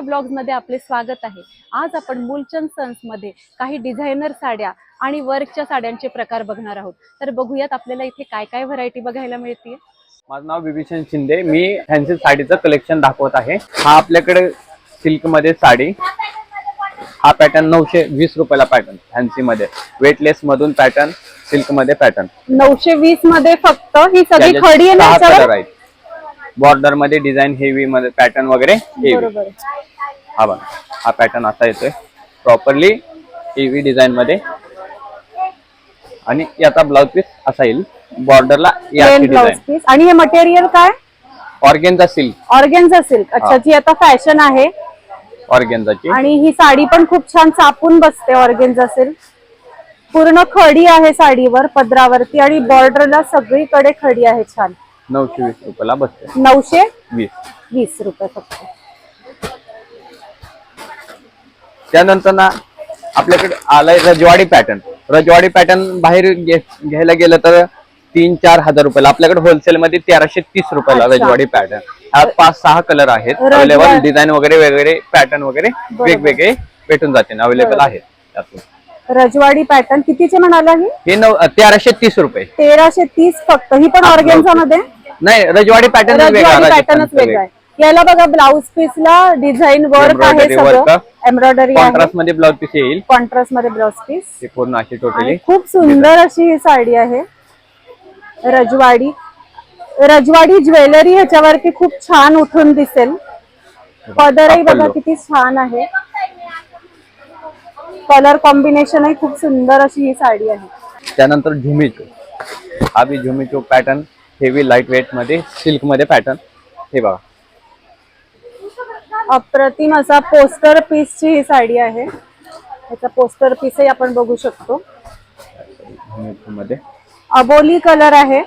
ब्लॉग्समध्ये आपले स्वागत आहे. आज आपण मूलचंद सन्समध्ये काही डिझायनर साड्या आणि वर्कच्या साड्यांचे प्रकार बघणार आहोत. तर बघूयात आपल्याला इथे काय काय व्हरायटी बघायला मिळते माझं नाव विभीषण शिंदे. मी फॅन्सी साडीचं कलेक्शन दाखवत आहे. हा आपल्याकडे सिल्कमध्ये साडी. हा पॅटर्न नऊशे वीस रुपयाला पॅटर्न फॅन्सी मध्ये वेटलेस मधून पॅटर्न सिल्कमध्ये पॅटर्न नऊशे वीसमध्ये फक्त ही सगळी खडी आहे ना कलर याच्यावर? आहेत बॉर्डरमध्ये डिझाईन हेवी मध्ये पॅटर्न वगैरे हेवी हा बघा हा पॅटर्न असा येतोय. प्रॉपरली हेवी डिझाईन मध्ये. आणि याचा ब्लाउज पीस असा येईल. बॉर्डरला याची प्लेन ब्लाउज डिझाईन पीस आणि हे मटेरियल काय? ऑर्गेनचा सिल्क ऑर्गेन्झा सिल्क अच्छा. जी आता फॅशन आहे. ऑर्गेनचाची आणि ही साडी पण खूप छान चापून बसते ऑर्गेन्झा सिल्क पूर्ण खडी आहे साडीवर पदरावरती. आणि बॉर्डरला सगळीकडे खडी आहे छान. नऊशे वीस रुपयाला बसते नऊशे वीस. वीस रुपये फक्त. त्यानंतर ना आपल्याकडे आलाय रजवाडी पॅटर्न रजवाडी पॅटर्न बाहेर घे- घ्यायला गेलं तर तीन चार हजार रुपयाला आपल्याकडे होलसेल मध्ये तेराशे तीस रुपयाला अच्छा. रजवाडी पॅटर्न ह्यात पाच सहा कलर आहेत. रजवा- अवेलेबल डिझाईन वगैरे वेगवेगळे पॅटर्न वगैरे वेगवेगळे भेटून जातील अवेलेबल. आहेत त्यातून. रजवाडी पॅटर्न कितीचे म्हणाला ही? हे नऊ तेराशे तीस रुपये. तेराशे तीस फक्त. ही पण ऑर्गेन्झा मध्ये? नाही रजवाडी पॅटर्न रजवाडी पॅटर्नच वेगळा. आहे. याला बघा ब्लाउज पीसला डिझाईन वर्क आहे सगळं. एम्ब्रॉयडरी कॉन्ट्रास्टमध्ये ब्लाउज पीस येईल. कॉन्ट्रास्टमध्ये ब्लाउज पीस पूर्ण अशी टोटली खूप सुंदर अशी ही साडी आहे. रजवाडी. रजवाडी ज्वेलरी ह्याच्यावरती खूप छान उठून दिसेल. पदरही बघा. किती छान आहे. कलर कॉम्बिनेशनही खूप सुंदर अशी ही साडी आहे. त्यानंतर झुमिचो. हा बी झुमिचो पॅटर्न हेवी लाइट वेटमध्ये सिल्कमध्ये पॅटर्न हे बघा. अप्रतिम असा पोस्टर पीसची ही साडी आहे. याचा पोस्टर पीसही आपण बघू शकतो. मध्ये अबोली कलर आहे.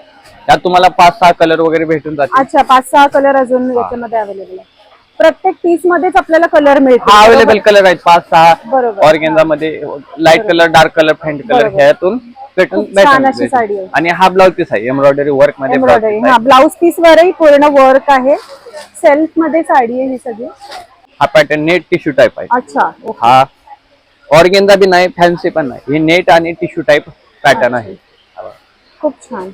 त्यात तुम्हाला पाच सहा कलर वगैरे भेटून जातील. अच्छा पाच सहा कलर अजून याच्यामध्ये अवेलेबल आहे. प्रत्येक पीस मध्येच आपल्याला कलर हा मिळतो अवेलेबल कलर आहेत. पाच सहा बरोबर. ऑर्गेन्झा मध्ये light colour dark colour faint colour. ह्यातून खूप छान भेटून अशी जातील. साडी आहे. आणि हा ब्लाउज पीस आहे एम्ब्रॉयडरी वर्कमध्ये एम्ब्रॉयडरी हा. ब्लाउज पीस वरही पूर्ण वर्क आहे. सेल्फमध्ये साडी आहे ही सगळी. हा पॅटर्न नेट टिश्यू टाईप आहे. अच्छा. हा. ऑर्गेन्झा बी नाही फॅन्सी पण नाही. हे नेट आणि टिश्यू टाईप पॅटर्न आहे. खूप छान.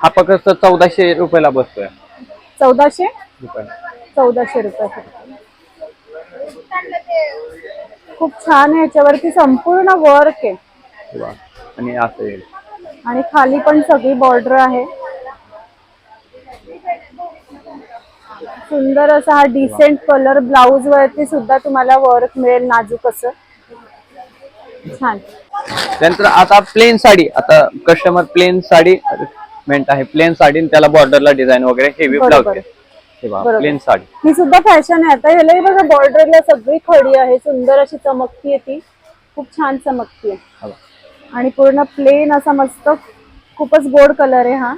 हा फक्त चौदाशे रुपयाला बसतोय. चौदाशे? चौदाशे रुपये. खूप छान आहे याच्यावरती संपूर्ण वर्क आहे. आणि असं येईल. आणि खाली पण सगळी बॉर्डर आहे. सुंदर असा हा डिसेंट कलर ब्लाउज वरती सुद्धा तुम्हाला वर्क मिळेल नाजूक असं. छान. त्यानंतर आता प्लेन साडी. आता कस्टमर प्लेन साडी मेंट आहे. प्लेन साडी आणि त्याला बॉर्डरला डिझाईन वगैरे हेवी ब्लाउज बरोबर. प्लेन साडी. ही सुद्धा फॅशन आहे. आता ह्यालाही बघा बॉर्डरला सगळी खडी आहे. सुंदर अशी चमकती आहे ती. खूप छान चमकती आहे. हा बघ. आणि पूर्ण प्लेन असा मस्त खूपच गोड कलर आहे हा.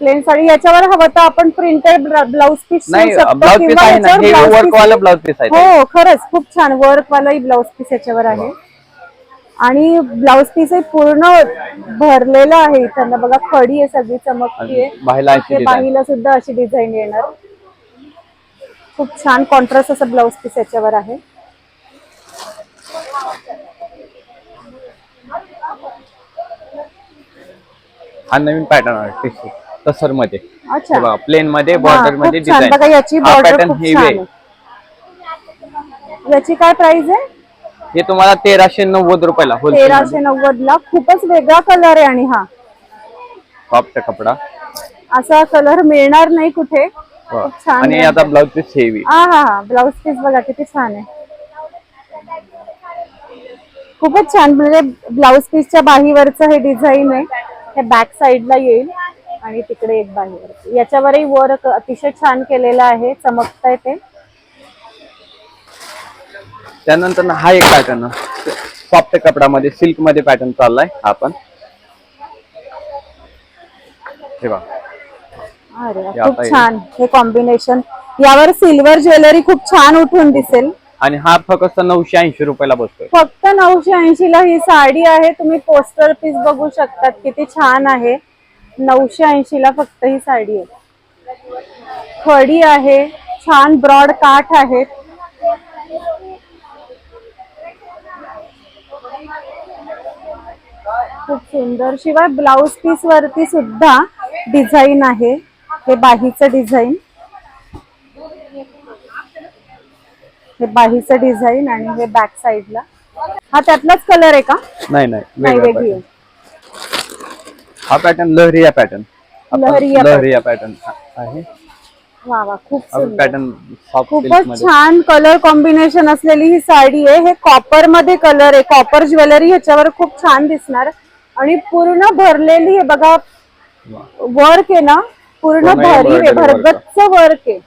प्लेन साडी. याच्यावर हवं तर आपण प्रिंटेड ब्लाउज पीस नाही ब्लाउज पीस आहे ना. हेवी वर्क वाला ब्लाउज पीस आहे हो खरंच. खूप छान वर्क वालाही ब्लाउज पीस याच्यावर आहे. आणि ब्लाउज पीस हे पूर्ण भरलेलं आहे इथं. बघा खडी आहे सगळी चमकती आहे. बाहीला सुद्धा अशी डिझाईन येणार. खूप छान कॉन्ट्रास्ट असं ब्लाउज पीस याच्यावर आहे. हा नवीन पॅटर्न आहे तसरमध्ये. अच्छा. प्लेन मध्ये हा, बॉर्डर खूप मध्ये छान. बघा याची डिझाईन हा पॅटर्न खूप हेवी छान आहे. आहे. याची काय प्राइस आहे? हे तुम्हाला तेराशे नव्वद रुपयाला होलसेल तेराशे नव्वद ला खूपच वेगळा कलर आहे आणि हा. टॉपचा कपडा. असा कलर मिळणार नाही कुठे. खूप छान आणि. आता ब्लाउज पीस हेवी हा हा हा. ब्लाउज पीस बघा किती छान आहे. खूपच छान. म्हणजे ब्लाउज पीसच्या बाहीवरचं हे डिझाईन आहे. हे बॅक साईडला येईल आणि तिकडे एक बाहीवर याच्यावरही वर्क अतिशय छान केलेलं आहे चमकता ते. त्यानंतर हा एक पॅटर्न सॉफ्ट कपडामध्ये सिल्कमध्ये पॅटर्न चाललाय हा पण अरे खूप. छान. हे कॉम्बिनेशन यावर सिल्वर ज्वेलरी खूप छान उठून दिसेल. आणि हा फक्त नऊशे ऐंशी रुपयाला बसतोय. फक्त नऊशे ऐंशी ला ही साडी आहे. तुम्ही पोस्टर पीस बघू शकतात किती छान आहे. नऊशे ऐंशी ला फक्त ही साडी आहे. खडी आहे. छान ब्रॉड काठ आहेत खूप सुंदर. शिवाय ब्लाउज पीस वरती सुद्धा डिझाईन आहे. हे बाहीचं डिझाईन. हे बाहीचं डिझाईन आणि हे बॅक साईडला हा त्यातलाच कलर आहे का? नाही नाही वेगळा. आहे. हा pattern leheriya pattern leheriya leheriya pattern आहे. वा वा खूप पॅटर्न खूपच छान कलर कॉम्बिनेशन असलेली ही साडी आहे. हे कॉपरमध्ये कलर आहे. कॉपर ज्वेलरी ह्याच्यावर खूप छान दिसणार. आणि पूर्ण भरलेली आहे. बघा. वर्क आहे ना? पूर्ण भरीव आहे. भरगच्च वर्क आहे.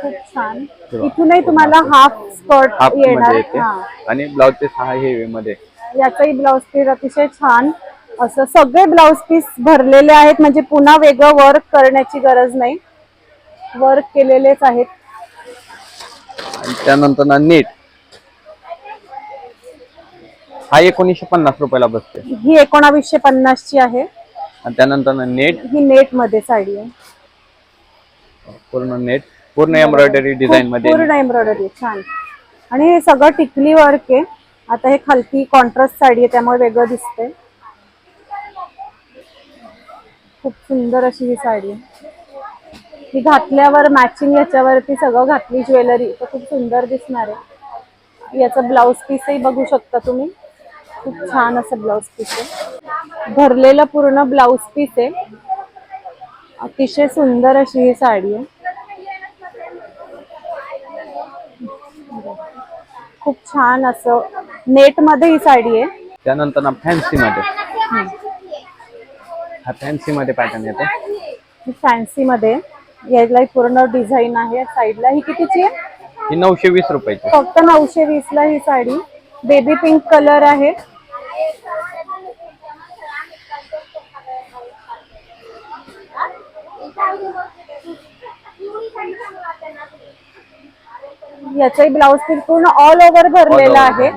खूप छान. इथूनही तुम्हाला हाफ स्कर्ट हाफ येणार मध्ये येते. हा. आणि ब्लाउज ते सहा हेवी मध्ये. याचाही ब्लाउज पीस अतिशय छान. असं सगळे ब्लाउज पीस भरलेले आहेत. म्हणजे पुन्हा वेगळं वर्क करण्याची गरज नाही. वर्क केलेलेच आहेत. आणि त्यानंतर ना नेट हा एकोणीसशे पन्नास रुपयाला बसते. ही एकोणावीसशे पन्नास ची आहे. आणि त्यानंतर ना नेट ही नेटमध्ये साडी आहे. पूर्ण नेट पूर्ण एम्ब्रॉयडरी डिझाईन खूप मध्ये. पूर्ण एम्ब्रॉयडरी छान. आणि हे सगळं टिकली वर्क आहे. आता हे खालती कॉन्ट्रास्ट साडी आहे त्यामुळे वेगळं दिसतंय. खूप सुंदर अशी ही साडी आहे. ही घातल्यावर मॅचिंग याच्यावरती सगळं घातली ज्वेलरी तर खूप सुंदर दिसणार आहे. याचं ब्लाउज पीसही बघू शकता तुम्ही. खूप छान असं ब्लाउज पीस आहे. भरलेलं पूर्ण ब्लाउज पीस आहे. अतिशय सुंदर अशी ही साडी आहे. खूप छान असं नेटमध्ये ही साडी आहे. त्यानंतर ना फॅन्सी मध्ये हा फॅन्सी मध्ये पॅटर्न येतो. फॅन्सी मध्ये याला पूर्ण डिझाईन आहे. साईडला ही कितीची आहे? ही नऊशे वीस रुपयाची. फक्त नऊशे वीस ला ही साडी. बेबी पिंक कलर आहे. याचाही ब्लाउज पीस पूर्ण ऑल ओव्हर भरलेला आहे.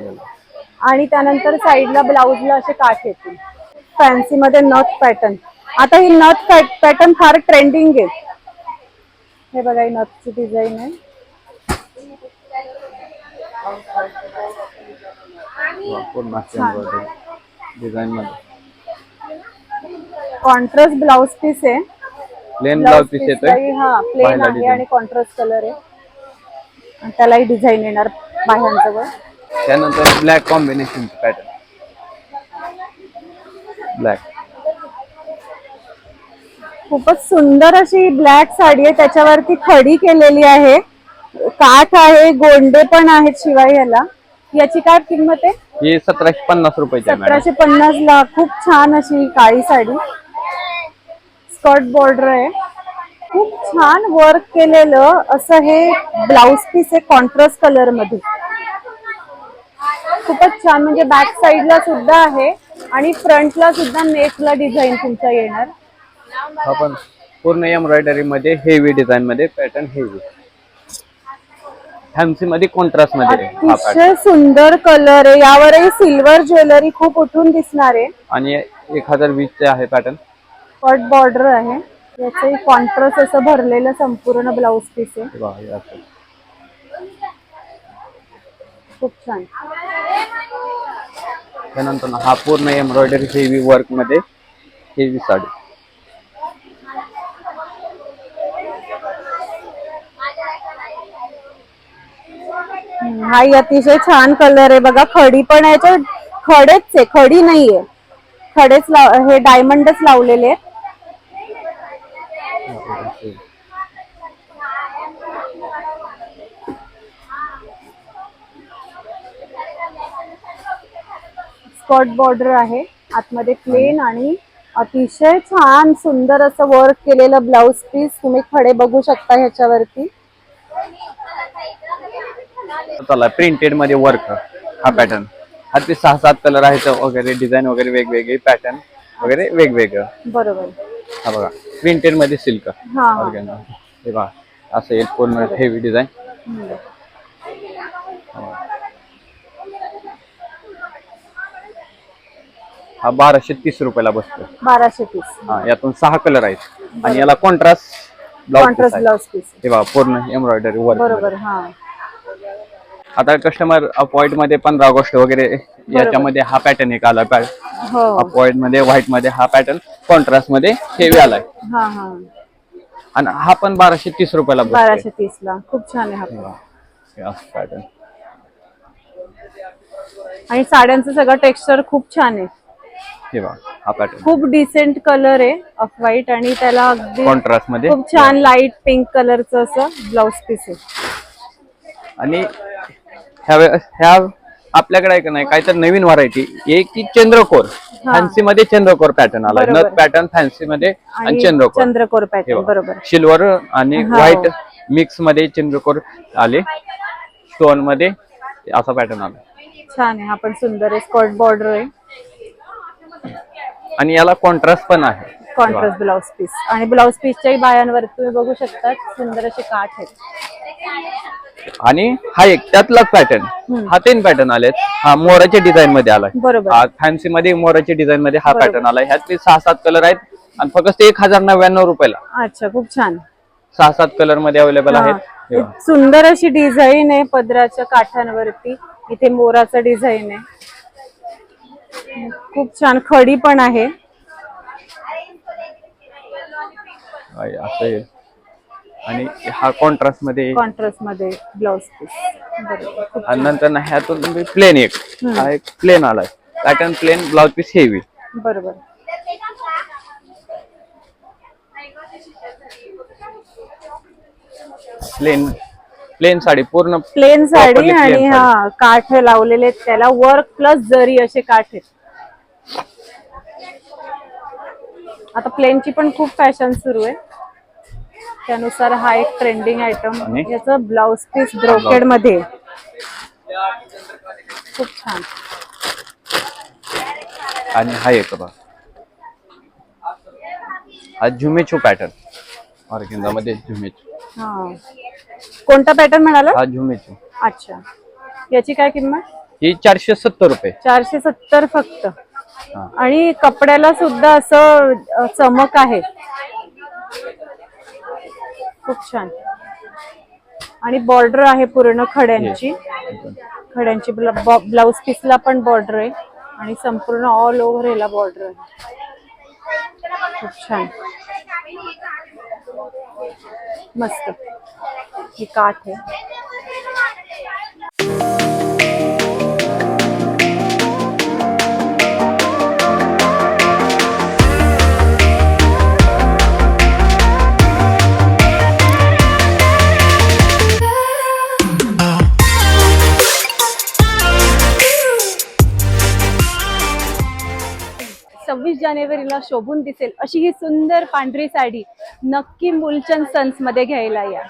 आणि त्यानंतर साईडला ब्लाउजला असे काठ येतील. फॅन्सी मध्ये नथ पॅटर्न आता ही नथ पॅटर्न फार ट्रेंडिंग आहे. हे बघा ही नथची डिझाईन आहे. कॉन्ट्रास्ट ब्लाउज पीस आहे प्लेन ब्लाउज पीस येतोय? हा प्लेन आहे. आणि कॉन्ट्रास्ट कलर आहे. त्यालाही डिझाईन येणार बाह्यांजवळ. त्यानंतर ब्लॅक कॉम्बिनेशन पॅटर्न ब्लॅक खूपच सुंदर अशी ब्लॅक साडी आहे. त्याच्यावरती खडी केलेली आहे. काठ आहे गोंडे पण आहेत शिवाय ह्याला. याची काय किंमत आहे? ही सतराशे पन्नास मॅडम सतराशे पन्नास ला खूप छान अशी काळी साडी. स्कर्ट बॉर्डर आहे. खूप छान वर्क केलेलं असं हे ब्लाउज पीस आहे कॉन्ट्रास्ट कलरमध्ये. खूपच छान म्हणजे बॅक साईडला सुद्धा आहे आणि फ्रंटला सुद्धा नेटला डिझाईन तुमच्या येणार. हा पण पूर्ण एम्ब्रॉयडरी मध्ये हेवी डिझाईन मध्ये पॅटर्न हेवी फॅन्सी मध्ये कॉन्ट्रास्टमध्ये आहे हा अतिशय सुंदर कलर आहे. यावरही सिल्वर ज्वेलरी खूप उठून दिसणार आहे. आणि एक हजार वीस चे आहे पॅटर्न कट बॉर्डर आहे. याचंही कॉन्ट्रास्ट असं भरलेलं संपूर्ण ब्लाउज पीस आहे. खूप छान. त्यानंतर ना हा पूर्ण एम्ब्रॉयडरी हेवी वर्कमध्ये हेवी साडी. हम्म, हाही अतिशय छान कलर आहे बघा. खडी पण आहे याच्यावर खडेच आहे खडी नाहीये. खडेच लाव हे डायमंडच लावलेले आहेत. स्कर्ट बॉर्डर आहे. आतमध्ये प्लेन आणि अतिशय छान सुंदर असं वर्क केलेलं ब्लाउज पीस तुम्ही खडे बघू शकता ह्याच्यावरती. चला प्रिंटेडमध्ये वर्क हा पॅटर्न हा ते सहा सात कलर आहेत वगैरे डिझाईन वगैरे वेगवेगळे पॅटर्न वगैरे वेगवेगळं. बरोबर. हा बघा. प्रिंटेडमध्ये सिल्क हा. हा हे बघा असं येईल पूर्ण हेवी डिझाईन हम्म. हा बाराशे तीस रुपयाला बसतो. बाराशे तीस. हा यातून सहा कलर आहेत. आणि याला contrast blouse contrast blouse piece हे बघा पूर्ण एम्ब्रॉयडरी वर्क बरोबर हा. आता कस्टमर अपॉइंटमध्ये पंधरा ऑगस्ट वगैरे याच्यामध्ये हा पॅटर्न एक आला हो. अपॉइंटमध्ये व्हाईटमध्ये हा पॅटर्न कॉन्ट्रास्टमध्ये हेवी आलाय. हा हा. आणि हा पण बाराशे तीस रुपयाला बाराशे तीस ला. खूप छान आहे हा पॅटर्न आणि साड्यांचं सगळं टेक्स्चर खूप छान आहे. हे बघा हा पॅटर्न खूप डिसेंट कलर आहे ऑफ व्हाईट आणि त्याला अगदी कॉन्ट्रास्टमध्ये. खूप छान लाइट पिंक कलरचं असं ब्लाउज पीस आहे. आणि ह्या वे- ह्या आपल्याकडे आहे का नाही? काहीतरी नवीन व्हरायटी एक की चंद्रकोर. फॅन्सी मध्ये चंद्रकोर पॅटर्न आला. नथ पॅटर्न फॅन्सी मध्ये आणि चंद्रकोर. चंद्रकोर पॅटर्न. बरोबर. सिल्वर आणि. व्हाईट मिक्समध्ये चंद्रकोर आले. स्टोनमध्ये असा पॅटर्न आला. छान आहे. हा पण सुंदर आहे. स्कर्ट बॉर्डर आहे. आणि याला कॉन्ट्रास्ट पण आहे. कॉन्ट्रास्ट ब्लाउज पीस आणि ब्लाउज पीसच्याही बायांवर तुम्ही बघू शकता सुंदर असे काठ आहेत. आणि हा एक त्यातलाच पॅटर्न हा तीन पॅटर्न आलेत. हा मोराच्या डिझाईन मध्ये आलाय. बरोबर. हा फॅन्सी मध्ये मोराच्या डिझाईन मध्ये हा. पॅटर्न आलाय. ह्यातले सहा सात कलर आहेत. आणि फक्त एक हजार नव्याण्णव रुपयाला. अच्छा खूप छान. सहा सात कलरमध्ये अवेलेबल. आहेत. सुंदर अशी डिझाईन आहे पदराच्या काठांवरती. इथे मोराचं डिझाईन आहे. खूप छान खडी पण आहे. असं आहे. आणि हा कॉन्ट्रास्टमध्ये कॉन्ट्रास्टमध्ये ब्लाउज पीस बरोबर आणि नंतर ना ह्यातून तुम्ही प्लेन एक. हा एक प्लेन आलाय pattern plain blouse piece heavy बरोबर. प्लेन प्लेन साडी पूर्ण प्लेन साडी आणि हा काठ लावलेले त्याला. वर्क प्लस जरी असे काठ. आहेत आता प्लेनची पण खूप फॅशन सुरू आहे. त्यानुसार हा एक ट्रेंडिंग आयटम आणि? याचं ब्लाउज पीस ब्रोकेडमध्ये. आहे. खूप छान. आणि हा एक बघा. हा झुमेचू पॅटर्न झुमेचू. हा. कोणता पॅटर्न म्हणाला हा झुमेचू. अच्छा. याची काय किंमत? ही चारशे सत्तर रुपये. चारशे सत्तर फक्त. हा. आणि कपड्याला सुद्धा असं अ, चमक आहे. खूप छान. आणि बॉर्डर आहे पूर्ण खड्यांची. खड्यांची ब्लाउज पीसला पण बॉर्डर आहे. आणि संपूर्ण ऑल ओव्हर याला बॉर्डर आहे. खूप छान. मस्त. ही काठ आहे. जानेवारीला शोभून दिसेल अशी ही सुंदर पांढरी साडी नक्की मुलचंद सन्समध्ये घ्यायला या.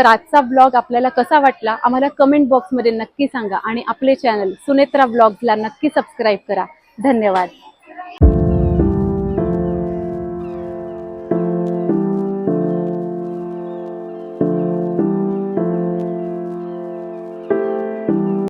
तर आजचा ब्लॉग आपल्याला कसा वाटला आम्हाला कमेंट बॉक्समध्ये नक्की सांगा आणि आपले चॅनल सुनेत्रा ब्लॉग्सला नक्की सबस्क्राईब करा. धन्यवाद.